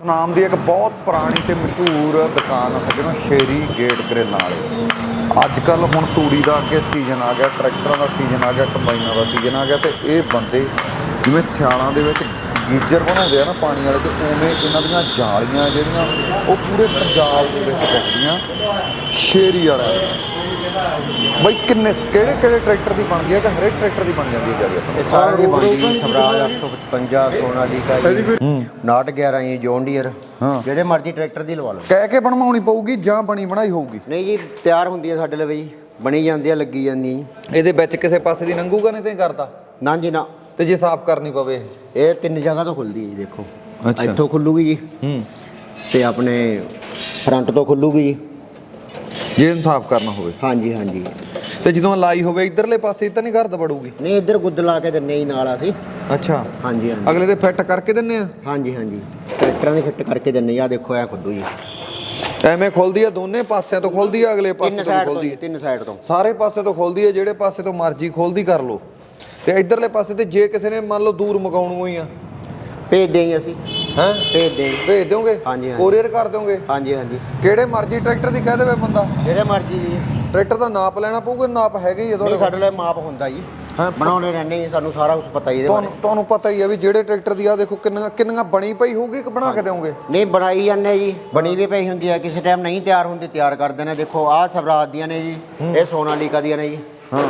ਸੁਨਾਮ ਦੀ ਇੱਕ ਬਹੁਤ ਪੁਰਾਣੀ ਤੇ ਮਸ਼ਹੂਰ ਦੁਕਾਨ ਆ ਸੱਜਣੋ ਸ਼ੇਰੀ ਗੇਟ ਗ੍ਰਿਲਾਂ ਵਾਲੇ ਅੱਜ ਕੱਲ ਹੁਣ ਤੂੜੀ ਦਾ ਅੱਗੇ ਸੀਜ਼ਨ ਆ ਗਿਆ, ਟਰੈਕਟਰਾਂ ਦਾ ਸੀਜ਼ਨ ਆ ਗਿਆ, ਕੰਬਾਈਨਾਂ ਦਾ ਸੀਜ਼ਨ ਆ ਗਿਆ ਤੇ ਇਹ ਬੰਦੇ ਜਿਵੇਂ ਸਿਆਲਾਂ ਦੇ ਵਿੱਚ ਗੀਜਰ ਬਣਾਉਂਦੇ ਆ ਨਾ ਪਾਣੀ ਵਾਲੇ ਤੇ ਉਵੇਂ ਇਹਨਾਂ ਦੀਆਂ ਜਾਲੀਆਂ ਜਿਹੜੀਆਂ ਉਹ ਪੂਰੇ ਪੰਜਾਬ ਦੇ ਵਿੱਚ ਵਿਕਦੀਆਂ, ਸ਼ੇਰੀ ਵਾਲਾ ਬਈ ਕਿੰਨੇ ਕਿਹੜੇ ਕਿਹੜੇ ਟਰੈਕਟਰ ਦੀ ਬਣਦੀ ਹੈ ਕਿ ਹਰੇਕ ਟਰੈਕਟਰ ਦੀ ਬਣ ਜਾਂਦੀ ਹੈ ਜਾਲੀ ਆਪਾਂ ਇਹ ਸਾਰੇ ਦੀ ਬਣਦੀ ਸਵਰਾਜ 855 ਸੋਨਾਲੀਕਾ ਜੀ 911 ਜੀ ਜੌਨ ਡੀਅਰ। ਹਾਂ। ਜਿਹੜੇ ਮਰਜ਼ੀ ਟਰੈਕਟਰ ਦੀ ਲਵਾ ਲਓ। ਕਹਿ ਕੇ ਬਣਵਾਉਣੀ ਪਊਗੀ ਜਾਂ ਬਣੀ ਬਣਾਈ ਹੋਊਗੀ? ਨਹੀਂ ਜੀ ਤਿਆਰ ਹੁੰਦੀ ਹੈ ਸਾਡੇ ਲਈ ਜੀ ਬਣੀ ਜਾਂਦੀ ਹੈ ਲੱਗੀ ਜਾਂਦੀ ਹੈ ਜੀ। ਇਹਦੇ ਵਿੱਚ ਕਿਸੇ ਪਾਸੇ ਦੀ ਨੰਗੂਗਾ ਨਹੀਂ ਤੇ ਕਰਦਾ ਨਾ ਜੀ ਨਾ। ਤੇ ਜੇ ਸਾਫ਼ ਕਰਨੀ ਪਵੇ ਇਹ ਤਿੰਨ ਜਗ੍ਹਾ ਤੋਂ ਖੁੱਲਦੀ ਹੈ ਜੀ ਦੇਖੋ। ਅੱਛਾ। ਇੱਥੋਂ ਖੁੱਲੂਗੀ ਜੀ। ਹੂੰ। ਤੇ ਆਪਣੇ ਫਰੰਟ ਤੋਂ ਖੁੱਲੂਗੀ ਜੀ। ਜੇ ਇਹਨੂੰ ਸਾਫ਼ ਕਰਨਾ ਹੋਵੇ। ਹਾਂਜੀ ਹਾਂਜੀ। ਤੇ ਜਦੋਂ ਲਾਈ ਹੋਵੇ ਇਧਰਲੇ ਪਾਸੇ ਤਾਂ ਨਹੀਂ ਘਰਦ ਬੜੂਗੀ ਨਹੀਂ ਇੱਧਰ ਗੁੱਦ ਲਾ ਕੇ ਦਿੰਨੇ ਜੀ ਨਾਲ ਅਸੀਂ। ਅੱਛਾ। ਹਾਂਜੀ ਹਾਂਜੀ। ਅਗਲੇ ਦੇ ਫਿੱਟ ਕਰਕੇ ਦਿੰਨੇ ਆ? ਹਾਂਜੀ ਹਾਂਜੀ। ਟਰੈਕਟਰਾਂ ਦੇ ਫਿੱਟ ਕਰਕੇ ਦਿੰਨੇ ਆ ਦੇਖੋ ਐ ਖੁੱਲੂ ਜੀ। ਐਵੇਂ ਖੁੱਲਦੀ ਆ ਦੋਨੇ ਪਾਸਿਆਂ ਤੋਂ ਖੁੱਲਦੀ ਆ ਅਗਲੇ ਪਾਸੇ ਤਿੰਨ ਤੋਂ ਵੀ ਸਾਈਡ ਤੋਂ ਖੁੱਲਦੀ ਜੀ, ਆ ਤਿੰਨ ਸਾਈਡ ਤੋਂ। ਸਾਰੇ ਪਾਸੇ ਤੋਂ ਖੁੱਲਦੀ ਆ ਜਿਹੜੇ ਪਾਸੇ ਤੋਂ ਮਰਜ਼ੀ ਖੁੱਲਦੀ ਕਰ ਲੋ ਤੇ ਇਧਰਲੇ ਪਾਸੇ ਤੇ ਜੇ ਕਿਸੇ ਨੇ ਮੰਨ ਲਓ ਦੂਰ ਮਗਾਉਣ ਹੋਈ ਆ ਭੇਜ ਦੇਂਗੇ ਅਸੀਂ। ਹੈ? ਭੇਜ ਦੇਂਗੇ ਭੇਜ ਦਿਓਗੇ? ਹਾਂਜੀ, ਹਾਂਜੀ। ਕੋਰੀਅਰ ਕਰ ਦਿਓਗੇ? ਹਾਂਜੀ ਹਾਂਜੀ। ਕਿਹੜੇ ਮਰਜ਼ੀ ਟਰੈਕਟਰ ਦੀ ਕਹਿ ਦੇਵੇ ਬੰਦਾ? ਜਿਹੜੇ ਮਰਜ਼ੀ ਜੀ। ਟਰੈਕਟਰ ਦਾ ਨਾਪ ਲੈਣਾ ਪਊਗਾ ਨਾਪ ਹੈਗੇ ਹੀ ਆ ਤੁਹਾਡੇ ਨਹੀਂ ਕੋਲ? ਸਾਡੇ ਲਈ ਮਾਪ ਹੁੰਦਾ ਜੀ। ਹਾਂ। ਬਣਾਉਣੇ ਰਹਿੰਦੇ ਜੀ ਸਾਨੂੰ ਸਾਰਾ ਕੁਝ ਪਤਾ ਹੀ ਇਹਦੇ ਬਾਰੇ। ਤੁਹਾਨੂੰ ਤੁਹਾਨੂੰ ਪਤਾ ਹੀ ਆ ਵੀ ਜਿਹੜੇ ਟਰੈਕਟਰ ਦੀ ਆ ਦੇਖੋ ਕਿੰਨੀਆਂ ਕਿੰਨੀਆਂ ਬਣੀ ਪਈ ਹੋਊਗੀ ਕਿ ਬਣਾ ਕੇ ਦਿਓਗੇ? ਨਹੀਂ ਬਣਾਈ ਜਾਂਦੇ ਜੀ। ਬਣੀ ਵੀ ਪਈ ਹੁੰਦੀ ਹੈ ਕਿਸੇ ਟਾਈਮ ਨਹੀਂ ਤਿਆਰ ਹੁੰਦੀ ਤਿਆਰ ਕਰਦੇ ਨੇ ਦੇਖੋ ਆਹ ਸਵਰਾਜ ਦੀਆਂ ਨੇ ਜੀ ਇਹ ਸੋਨਾਲੀਕਾ ਦੀਆਂ ਨੇ ਜੀ। ਹਾਂ।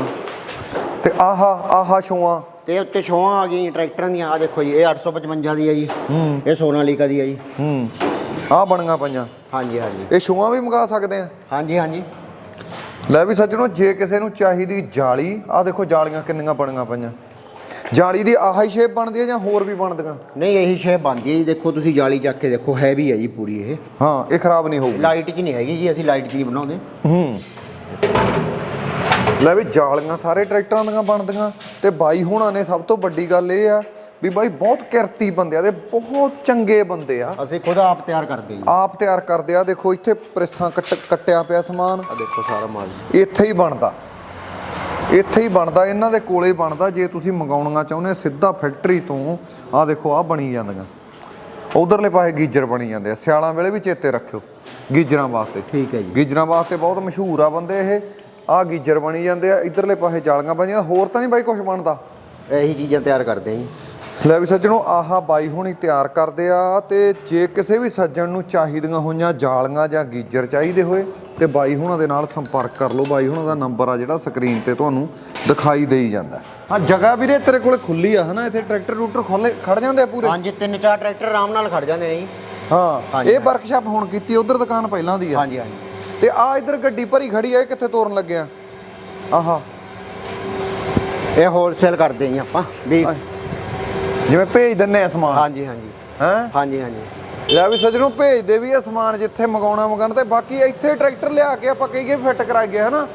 ਤੇ ਆਹਾ ਆਹਾ ਛੋਆਂ ਤੇ ਉੱਤੇ ਛੋਆਂ ਆ ਗਈਆਂ ਟਰੈਕਟਰਾਂ ਦੀਆਂ। ਆ ਦੇਖੋ ਜੀ ਇਹ 855 ਦੀ ਹੈ ਜੀ। ਇਹ ਸੋਨਾਲੀਕਾ ਦੀ ਹੈ ਜੀ। ਹੂੰ। ਆ ਬਣੀਆਂ ਪਈਆਂ। ਹਾਂਜੀ ਹਾਂਜੀ। ਇਹ ਛੋਆਂ ਵੀ ਮੰਗਾ ਸਕਦੇ ਆ? ਹਾਂਜੀ ਹਾਂਜੀ। ਲੈ ਵੀ ਸੱਜਣੋ ਜੇ ਕਿਸੇ ਨੂੰ ਚਾਹੀਦੀ ਜਾਲੀ ਆ ਦੇਖੋ ਜਾਲੀਆਂ ਕਿੰਨੀਆਂ ਬਣੀਆਂ ਪਈਆਂ। ਜਾਲੀ ਦੀ ਆਹਾ ਹੀ ਸ਼ੇਪ ਬਣਦੀ ਹੈ ਜਾਂ ਹੋਰ ਵੀ ਬਣਦੀਆਂ? ਨਹੀਂ ਇਹੀ ਸ਼ੇ ਬਣਦੀ ਹੈ ਜੀ। ਦੇਖੋ ਤੁਸੀਂ ਜਾਲੀ ਚੱਕ ਕੇ ਦੇਖੋ ਹੈਵੀ ਹੈ ਜੀ ਪੂਰੀ ਇਹ। ਹਾਂ ਇਹ ਖਰਾਬ ਨਹੀਂ ਹੋਊਗੀ। ਲਾਈਟ 'ਚ ਨਹੀਂ ਹੈਗੀ ਜੀ ਅਸੀਂ ਲਾਈਟ 'ਚ ਨਹੀਂ ਬਣਾਉਂਦੇ। ਹੂੰ। ਲੈ ਵੀ ਜਾਲੀਆਂ ਸਾਰੇ ਟਰੈਕਟਰਾਂ ਦੀਆਂ ਬਣਦੀਆਂ ਤੇ ਬਾਈ ਹੁਣਾਂ ਨੇ ਸਭ ਤੋਂ ਵੱਡੀ ਗੱਲ ਇਹ ਆ ਵੀ ਬਾਈ ਬਹੁਤ ਕਿਰਤੀ ਬੰਦੇ ਆ ਤੇ ਬਹੁਤ ਚੰਗੇ ਬੰਦੇ ਆ। ਅਸੀਂ ਖੁਦ ਆਪ ਤਿਆਰ ਕਰਦੇ ਜੀ ਆਪ ਤਿਆਰ ਕਰਦੇ ਆ। ਦੇਖੋ ਇੱਥੇ ਪ੍ਰੈਸਾਂ ਕੱਟ ਕੱਟਿਆ ਪਿਆ ਸਮਾਨ। ਆ ਦੇਖੋ ਸਾਰਾ ਮਾਲ। ਇੱਥੇ ਹੀ ਬਣਦਾ। ਇੱਥੇ ਹੀ ਬਣਦਾ। ਇਹਨਾਂ ਦੇ ਕੋਲੇ ਹੀ ਬਣਦਾ। ਜੇ ਤੁਸੀਂ ਮੰਗਾਉਣੀਆਂ ਚਾਹੁੰਦੇ ਆ ਸਿੱਧਾ ਫੈਕਟਰੀ ਤੋਂ ਆਹ ਦੇਖੋ ਆਹ ਬਣੀ ਜਾਂਦੀਆਂ। ਉਧਰਲੇ ਪਾਸੇ ਗੀਜਰ ਬਣੀ ਜਾਂਦੇ ਆ। ਸਿਆਲਾਂ ਵੇਲੇ ਵੀ ਚੇਤੇ ਰੱਖਿਓ। ਗੀਜਰਾਂ ਵਾਸਤੇ। ਠੀਕ ਹੈ ਜੀ। ਗੀਜਰਾਂ ਵਾਸਤੇ ਬਹੁਤ ਮਸ਼ਹੂਰ ਆ ਬੰਦੇ ਇਹ। ਆਹ ਗੀਜਰ ਬਣੀ ਜਾਂਦੇ ਆ ਇਧਰਲੇ ਪਾਸੇ ਜਾਲੀਆਂ ਬਣੀਆਂ ਹੋਰ ਤਾਂ ਨਹੀਂ ਬਾਈ ਕੁਝ ਬਣਦਾ? ਇਹੀ ਚੀਜ਼ਾਂ ਤਿਆਰ ਕਰਦੇ ਜੀ। ਲੈ ਵੀ ਸੱਜਣੋ ਆਹਾ ਬਾਈ ਹੁਣੀ ਤਿਆਰ ਕਰਦੇ ਆ ਤੇ ਜੇ ਕਿਸੇ ਵੀ ਸੱਜਣ ਨੂੰ ਚਾਹੀਦੀਆਂ ਹੋਈਆਂ ਜਾਲੀਆਂ ਜਾਂ ਗੀਜਰ ਚਾਹੀਦੇ ਹੋਏ ਤੇ ਬਾਈ ਹੁਣਾਂ ਦੇ ਨਾਲ ਸੰਪਰਕ ਕਰ ਲਓ। ਬਾਈ ਹੁਣਾਂ ਦਾ ਨੰਬਰ ਆ ਜਿਹੜਾ ਸਕਰੀਨ ਤੇ ਤੁਹਾਨੂੰ ਦਿਖਾਈ ਦੇਈ ਜਾਂਦਾ। ਹਾਂ ਜਗ੍ਹਾ ਵੀਰੇ ਤੇਰੇ ਕੋਲੇ ਖੁੱਲੀ ਆ ਹਨਾ? ਇੱਥੇ ਟਰੈਕਟਰ ਟਰੂਕਟਰ ਖੋਲੇ ਖੜ ਜਾਂਦੇ ਆ ਪੂਰੇ? ਪੰਜ ਤਿੰਨ ਚਾਰ ਟਰੈਕਟਰ ਆਰਾਮ ਨਾਲ ਖੜ ਜਾਂਦੇ ਨੇ ਜੀ। ਹਾਂ ਹਾਂਜੀ। ਇਹ ਵਰਕਸ਼ਾਪ ਹੁਣ ਕੀਤੀ ਉਧਰ ਦੁਕਾਨ ਪਹਿਲਾਂ ਦੀ ਆ। ਹਾਂਜੀ ਹਾਂਜੀ। ਤੇ ਆ ਇਧਰ ਗੱਡੀ ਭਰੀ ਖੜੀ ਆ ਇਹ ਕਿੱਥੇ ਤੋਰਨ ਲੱਗਿਆ ਆਹਾ। ਇਹ ਹੋਲਸੇਲ ਕਰਦੇ ਜੀ ਆਪਾਂ ਵੀ ਜਿਵੇਂ ਭੇਜ ਦਿੰਨੇ ਆ ਸਮਾਨ। ਹਾਂਜੀ ਹਾਂਜੀ। ਹੈ? ਹਾਂਜੀ ਹਾਂਜੀ। ਲੈ ਵੀ ਸੱਜਣੋ ਭੇਜਦੇ ਵੀ ਆ ਸਮਾਨ ਜਿੱਥੇ ਮੰਗਾਉਣਾ ਮੰਗਾਉਣਾ ਤੇ ਬਾਕੀ ਇੱਥੇ ਟਰੈਕਟਰ ਲਿਆ ਕੇ ਆਪਾਂ ਕਹੀਏ ਫਿੱਟ ਕਰਾਈਏ ਹਨਾ?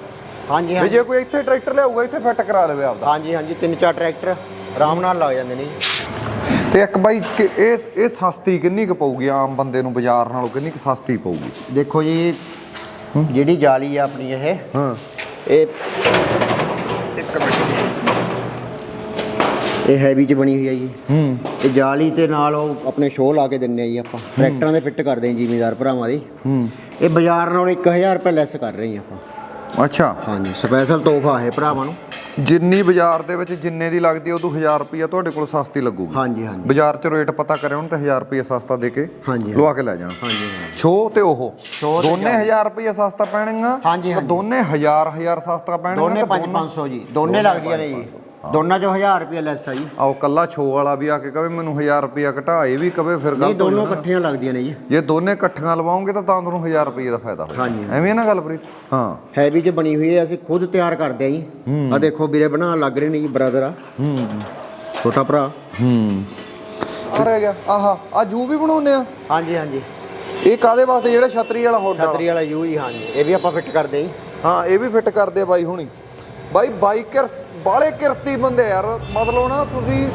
ਹਾਂਜੀ ਵੀ ਹਾਂਜੀ। ਜੇ ਕੋਈ ਇੱਥੇ ਟਰੈਕਟਰ ਲਿਆਊਗਾ ਇੱਥੇ ਫਿੱਟ ਕਰਾ ਲਵੇ ਆਪਦਾ। ਹਾਂਜੀ ਹਾਂਜੀ ਤਿੰਨ ਚਾਰ ਟਰੈਕਟਰ ਆਰਾਮ ਨਾਲ ਲੱਗ ਜਾਂਦੇ ਨੇ ਤੇ ਇੱਕ ਬਾਈ ਇਹ ਇਹ ਸਸਤੀ ਕਿੰਨੀ ਕੁ ਪਊਗੀ ਆਮ ਬੰਦੇ ਨੂੰ ਬਾਜ਼ਾਰ ਨਾਲੋਂ ਕਿੰਨੀ ਕੁ ਸਸਤੀ ਪਊਗੀ? ਦੇਖੋ ਜੀ ਜਿਹੜੀ ਜਾਲੀ ਆ ਆਪਣੀ ਇਹ। ਹਾਂ। ਇਹ ਇਹ ਹੈਵੀ ਚ ਬਣੀ ਹੋਈ ਹੈ ਜੀ। ਹੂੰ। ਇਹ ਜਾਲੀ ਤੇ ਨਾਲ ਉਹ ਆਪਣੇ ਸ਼ੋਅ ਲਾ ਕੇ ਦਿੰਨੇ ਆ ਜੀ ਆਪਾਂ। ਟਰੈਕਟਰਾਂ ਦੇ ਫਿੱਟ ਕਰਦੇ ਹਾਂ ਜ਼ਿਮੀਦਾਰ ਭਰਾਵਾਂ ਦੇ। ਹੂੰ। ਇਹ ਬਾਜ਼ਾਰ ਨਾਲੋਂ 1000 ਰੁਪਏ ਲੈਸ ਕਰ ਰਹੇ ਹਾਂ ਆਪਾਂ। ਅੱਛਾ। ਹਾਂਜੀ ਸਪੈਸ਼ਲ ਤੋਹਫਾ ਹੈ ਭਰਾਵਾਂ ਨੂੰ। ਜਿੰਨੀ ਬਾਜ਼ਾਰ ਦੇ ਵਿੱਚ ਜਿੰਨੇ ਦੀ ਲੱਗਦੀ ਉਹ ਤੋਂ 1000 ਰੁਪਿਆ ਤੁਹਾਡੇ ਕੋਲ ਸਸਤੀ ਲੱਗੂਗੀ। ਹਾਂਜੀ ਹਾਂਜੀ। ਬਾਜ਼ਾਰ 'ਚ ਰੇਟ ਪਤਾ ਕਰਿਓ ਉਹਨੂੰ ਤੇ 1000 ਰੁਪਿਆ ਸਸਤਾ ਦੇ ਕੇ ਹਾਂਜੀ ਲਵਾ ਕੇ ਲੈ ਜਾਣਾ। ਹਾਂਜੀ ਹਾਂਜੀ। ਸ਼ੋ ਤੇ ਉਹ। ਦੋਨੇ 1000 ਰੁਪਿਆ ਸਸਤਾ ਪੈਣਗਾ ਹਾਂਜੀ। ਦੋਨੇ 1000 1000 ਸਸਤਾ ਪੈਣਗਾ ਦੋਨੇ 5 500 ਜੀ। ਦੋਨੇ ਲੱਗਦੀਆਂ ਨੇ ਜੀ। ਦੋਨਾਂ ਚੋਂ 1000 ਰੁਪਏ ਲੈਸ ਆ ਜੀ। ਆਓ ਕੱਲਾ ਛੋ ਵਾਲਾ ਵੀ ਆ ਕੇ ਕਵੇ ਮੈਨੂੰ 1000 ਰੁਪਿਆ ਘਟਾ ਇਹ ਵੀ ਕਵੇ ਫਿਰ ਨਹੀਂ ਗਲਤ ਹੋ ਦੋਨੋਂ। ਇਕੱਠੀਆਂ ਲੱਗਦੀਆਂ ਨੇ ਜੀ। ਜੇ ਦੋਨੇ ਇਕੱਠੀਆਂ ਲਵਾਓਗੇ ਤਾਂ ਤਾਂ ਤੁਹਾਨੂੰ 1000 ਰੁਪਏ ਦਾ ਫਾਇਦਾ ਹੋਏਗਾ। ਹਾਂਜੀ, ਐਵੇਂ ਨਾ ਗੱਲ ਪ੍ਰੀਤ? ਹਾਂ। ਹੈਵੀ ਚ ਬਣੀ ਹੋਈ ਹੈ ਅਸੀਂ ਖੁਦ ਤਿਆਰ ਕਰਦੇ ਆ ਜੀ। ਆ ਦੇਖੋ ਵੀਰੇ ਬਣਾਉਣ ਲੱਗ ਰਹੇ ਨੇ ਜੀ ਬ੍ਰਦਰ ਆ। ਹੂੰ। ਛੋਟਾ ਭਰਾ। ਹੂੰ। ਆ ਰਹਿ ਗਿਆ। ਆਹਾ ਆ ਜੂ ਵੀ ਬਣਾਉਨੇ ਆ? ਹਾਂਜੀ ਹਾਂਜੀ। ਇਹ ਕਾਦੇ ਵਾਸਤੇ? ਜਿਹੜਾ ਛਤਰੀ ਵਾਲਾ ਹੋਡ ਛਤਰੀ ਵਾਲਾ ਯੂ ਜੀ ਹਾਂਜੀ। ਇਹ ਵੀ ਆਪਾਂ ਫਿੱਟ ਕਰਦੇ ਜੀ। ਹਾਂ ਇਹ ਵੀ ਫਿੱਟ ਕਰਦੇ ਆ ਬਾਈ ਹੁਣੀ। ਬਾਈ ਬਾਈਕਰ ਬਾਲੇ ਕਿਰਤੀ ਬੰਦੇ ਯਾਰ, ਮਤਲਬ ਨਾ ਤੁਸੀਂ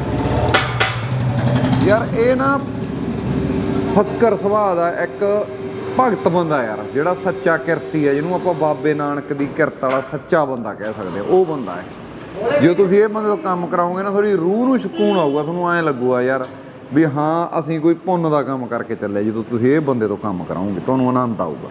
ਯਾਰ ਇਹ ਨਾ ਫੱਕਰ ਸੁਭਾਅ ਦਾ ਇੱਕ ਭਗਤ ਬੰਦਾ ਯਾਰ, ਜਿਹੜਾ ਸੱਚਾ ਕਿਰਤੀ ਹੈ ਜਿਹਨੂੰ ਆਪਾਂ ਬਾਬੇ ਨਾਨਕ ਦੀ ਕਿਰਤ ਵਾਲਾ ਸੱਚਾ ਬੰਦਾ ਕਹਿ ਸਕਦੇ ਉਹ ਬੰਦਾ ਹੈ। ਜੇ ਤੁਸੀਂ ਇਹ ਬੰਦੇ ਤੋਂ ਕੰਮ ਕਰਾਓਗੇ ਨਾ ਥੋੜੀ ਰੂਹ ਨੂੰ ਸਕੂਨ ਆਊਗਾ, ਤੁਹਾਨੂੰ ਐਂ ਲੱਗੂਗਾ ਯਾਰ ਵੀ ਹਾਂ, ਅਸੀਂ ਕੋਈ ਪੁੰਨ ਦਾ ਕੰਮ ਕਰਕੇ ਚੱਲੇ ਜਦੋਂ ਤੁਸੀਂ ਇਹ ਬੰਦੇ ਤੋਂ ਕੰਮ ਕਰਾਓਗੇ, ਤੁਹਾਨੂੰ ਆਨੰਦ ਆਊਗਾ।